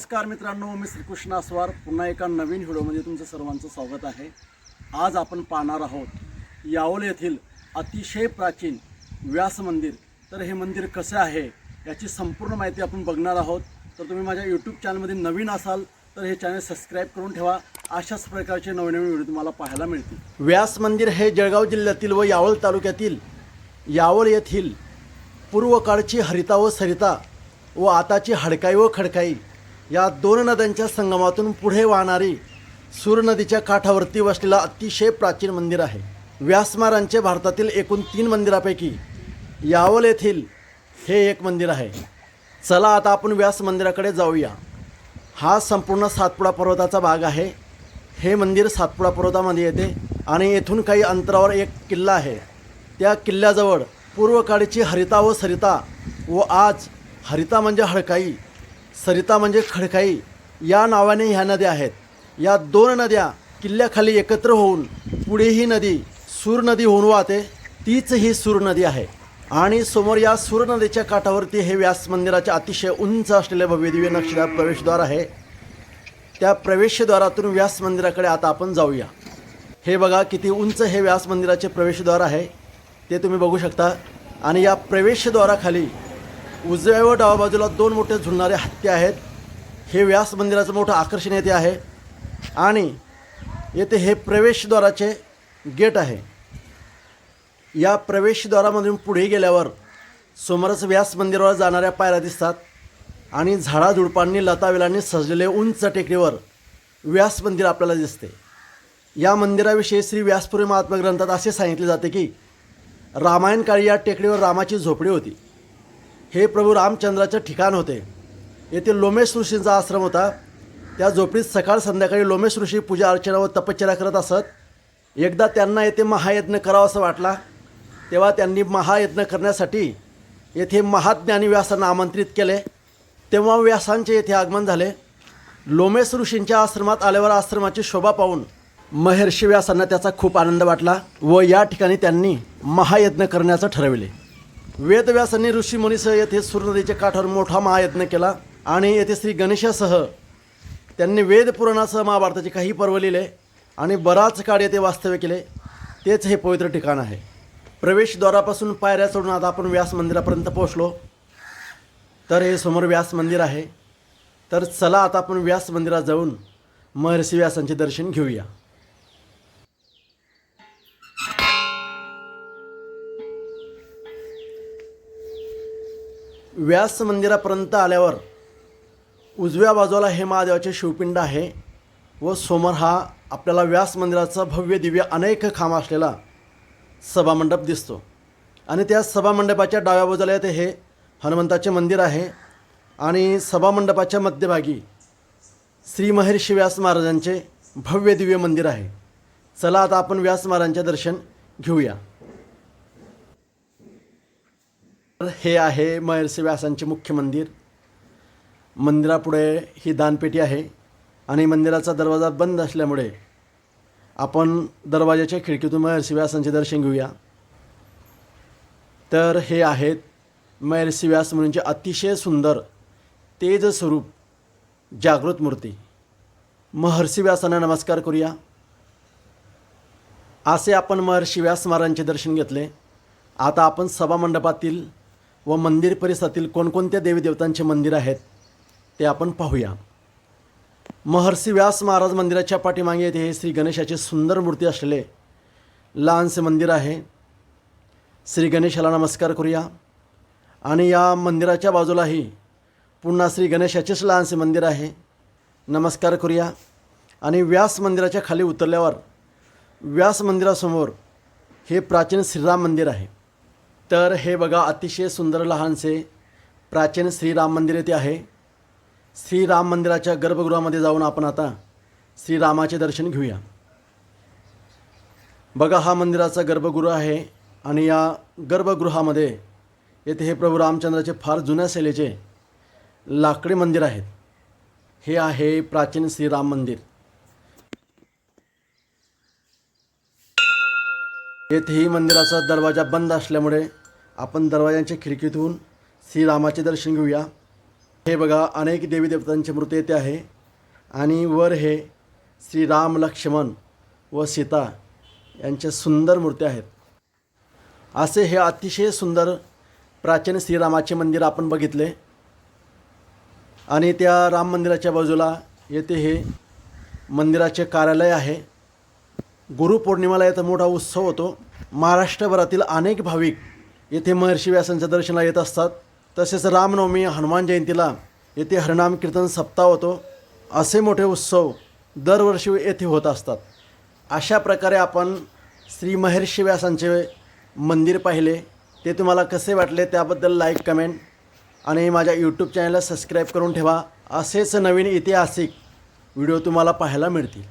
नमस्कार मित्रांनो मी श्रीकृष्ण आस्वार. पुन्हा एका नवीन व्हिडिओमध्ये तुमचं सर्वांचं स्वागत आहे. आज आपण पाहणार आहोत यावल येथील अतिशय प्राचीन व्यास मंदिर. तर हे मंदिर कसं आहे याची संपूर्ण माहिती आपण बघणार आहोत. तर तुम्ही माझ्या यूट्यूब चॅनलमध्ये नवीन असाल तर हे चॅनल सबस्क्राईब करून ठेवा. अशाच प्रकारचे नवनवीन व्हिडिओ तुम्हाला पाहायला मिळतील. व्यास मंदिर हे जळगाव जिल्ह्यातील व यावल तालुक्यातील यावल येथील पूर्वकाळची हरिता व सरिता व आताची हडकाई व खडकाई या दोन नद्यांच्या संगमातून पुढे वाहणारी सूर नदीच्या काठावरती वसलेला अतिशय प्राचीन मंदिर आहे. व्यासमारांचे भारतातील एकूण तीन मंदिरापैकी यावल येथील हे एक मंदिर आहे. चला आता आपण व्यास मंदिराकडे जाऊया. हा संपूर्ण सातपुडा पर्वताचा भाग आहे. हे मंदिर सातपुडा पर्वतामध्ये येते आणि येथून काही अंतरावर एक किल्ला आहे. त्या किल्ल्याजवळ पूर्वकाळीची हरिता व सरिता व आज हरिता म्हणजे हडकाई सरिता म्हणजे खडकाई. या नावाने ह्या नद्या आहेत. या दोन नद्या किल्ल्याखाली एकत्र होऊन पुढे ही नदी सूर नदी होऊन वाहते. तीच ही सूर नदी आहे. आणि समोर या सूर नदीच्या काठावरती हे व्यास मंदिराचे अतिशय उंच असलेले भव्यदिव्य नक्षीदार प्रवेशद्वार आहे. त्या प्रवेशद्वारातून व्यास मंदिराकडे आता आपण जाऊया. हे बघा किती उंच हे व्यास मंदिराचे प्रवेशद्वार आहे. ते तुम्ही बघू शकता. आणि या प्रवेशद्वाराखाली उजव्या व डाव्या बाजूला दोन मोठे झुलणारे हत्ती आहेत. हे व्यास मंदिराचं मोठं आकर्षण येथे आहे. आणि येथे हे प्रवेशद्वाराचे गेट आहे. या प्रवेशद्वारामधून पुढे गेल्यावर समोरच व्यास मंदिरावर जाणाऱ्या पायऱ्या दिसतात. आणि झाडाझुडपांनी लतावेलांनी सजलेले उंच टेकडीवर व्यास मंदिर आपल्याला दिसते. या मंदिराविषयी श्री व्यासपुरी महात्मा ग्रंथात असे सांगितले जाते की रामायण काळी या टेकडीवर रामाची झोपडी होती. हे प्रभू रामचंद्राचे ठिकाण होते. येथे लोमेश ऋषींचा आश्रम होता. त्या झोपडीत सकाळ संध्याकाळी लोमेश ऋषी पूजा अर्चना व तपश्चर्या करत असत. एकदा त्यांना येथे महायज्ञ करावा असं वाटला. तेव्हा त्यांनी महायज्ञ करण्यासाठी येथे महाज्ञानी व्यासांना आमंत्रित केले. तेव्हा व्यासांचे येथे आगमन झाले. लोमेश ऋषींच्या आश्रमात आल्यावर आश्रमाची शोभा पाहून महर्षी व्यासांना त्याचा खूप आनंद वाटला व या ठिकाणी त्यांनी महायज्ञ करण्याचं ठरविले. वेदव्यासांनी ऋषी मुनीसह येथे सूर्यनदीच्या काठावर मोठा महायत्न केला आणि येथे श्री गणेशासह त्यांनी वेदपुराणासह महाभारताचे काही पर्व लिहिले आणि बराच काळ येथे वास्तव्य केले. तेच हे पवित्र ठिकाण आहे. प्रवेशद्वारापासून पायऱ्या चढून आता आपण व्यास मंदिरापर्यंत पोहोचलो. तर हे समोर व्यास मंदिर आहे. तर चला आता आपण व्यास मंदिरात जाऊन महर्षी व्यासांचे दर्शन घेऊया. व्यास मंदिरापर्यंत आल्यावर उजव्या बाजूला हे महादेवाचे शिवपिंड आहे व समोर हा आपल्याला व्यास मंदिराचा भव्य दिव्य अनेक खांब असलेला सभामंडप दिसतो. आणि त्या सभामंडपाच्या डाव्या बाजूला येथे हे हनुमंताचे मंदिर आहे आणि सभामंडपाच्या मध्यभागी श्री महर्षी व्यास महाराजांचे भव्य दिव्य मंदिर आहे. चला आता आपण व्यास महाराजांचे दर्शन घेऊया तर हे आहे महर्षी व्यासांचे मुख्य मंदिर. मंदिरापुढे ही दानपेटी आहे आणि मंदिराचा दरवाजा बंद असल्यामुळे आपण दरवाजाच्या खिडकीतून महर्षी व्यासांचे दर्शन घेऊया. तर हे आहेत महर्षी व्यास मुनींचे अतिशय सुंदर तेज स्वरूप जागृत मूर्ती. महर्षी व्यासांना नमस्कार करूया. असे आपण महर्षी व्यास महाराजांचे दर्शन घेतले. आता आपण सभामंडपातील व मंदिर परिसरातील कोणकोणत्या देवीदेवतांचे मंदिर आहेत ते आपण पाहूया. महर्षी व्यास महाराज मंदिराच्या पाठीमागे येथे हे श्री गणेशाचे सुंदर मूर्ती असलेले लहानसे मंदिर आहे. श्री गणेशाला नमस्कार करूया. आणि या मंदिराच्या बाजूलाही पुन्हा श्री गणेशाचेच लहानसे मंदिर आहे. नमस्कार करूया. आणि व्यास मंदिराच्या खाली उतरल्यावर व्यास मंदिरासमोर हे प्राचीन श्रीराम मंदिर आहे. तर हे बघा अतिशय सुंदर लहानसे प्राचीन श्रीराम मंदिर येथे आहे. श्रीराम मंदिराच्या गर्भगृहामध्ये जाऊन आपण आता श्रीरामाचे दर्शन घेऊया. बघा हा मंदिराचा गर्भगृह आहे आणि या गर्भगृहामध्ये येथे हे प्रभू रामचंद्राचे फार जुन्या शैलीचे लाकडी मंदिर आहेत. हे आहे प्राचीन श्रीराम मंदिर. येथेही मंदिराचा दरवाजा बंद असल्यामुळे आपण दरवाजांच्या खिडकीतून श्रीरामाचे दर्शन घेऊया. हे बघा अनेक देवी देवतांचे मूर्ती येथे आहे. आणि वर हे श्रीराम लक्ष्मण व सीता यांच्या सुंदर मूर्त्या आहेत. असे हे अतिशय सुंदर प्राचीन श्रीरामाचे मंदिर आपण बघितले. आणि त्या राम मंदिराच्या बाजूला येथे हे मंदिराचे कार्यालय आहे. गुरुपौर्णिमेला याचा मोठा उत्सव होतो. महाराष्ट्रभरातील अनेक भाविक येथे महर्षी व्यासांच्या दर्शनाला येत असतात. तसेच रामनवमी हनुमान जयंतीला येथे हरिनाम कीर्तन सप्ताह होतो. असे मोठे उत्सव दरवर्षी येथे होत असतात. अशा प्रकारे आपण श्री महर्षी व्यासांचे मंदिर पाहिले. ते तुम्हाला कसे वाटले त्याबद्दल लाईक कमेंट आणि माझ्या यूट्यूब चॅनलला सबस्क्राईब करून ठेवा. असेच नवीन ऐतिहासिक व्हिडिओ तुम्हाला पाहायला मिळतील.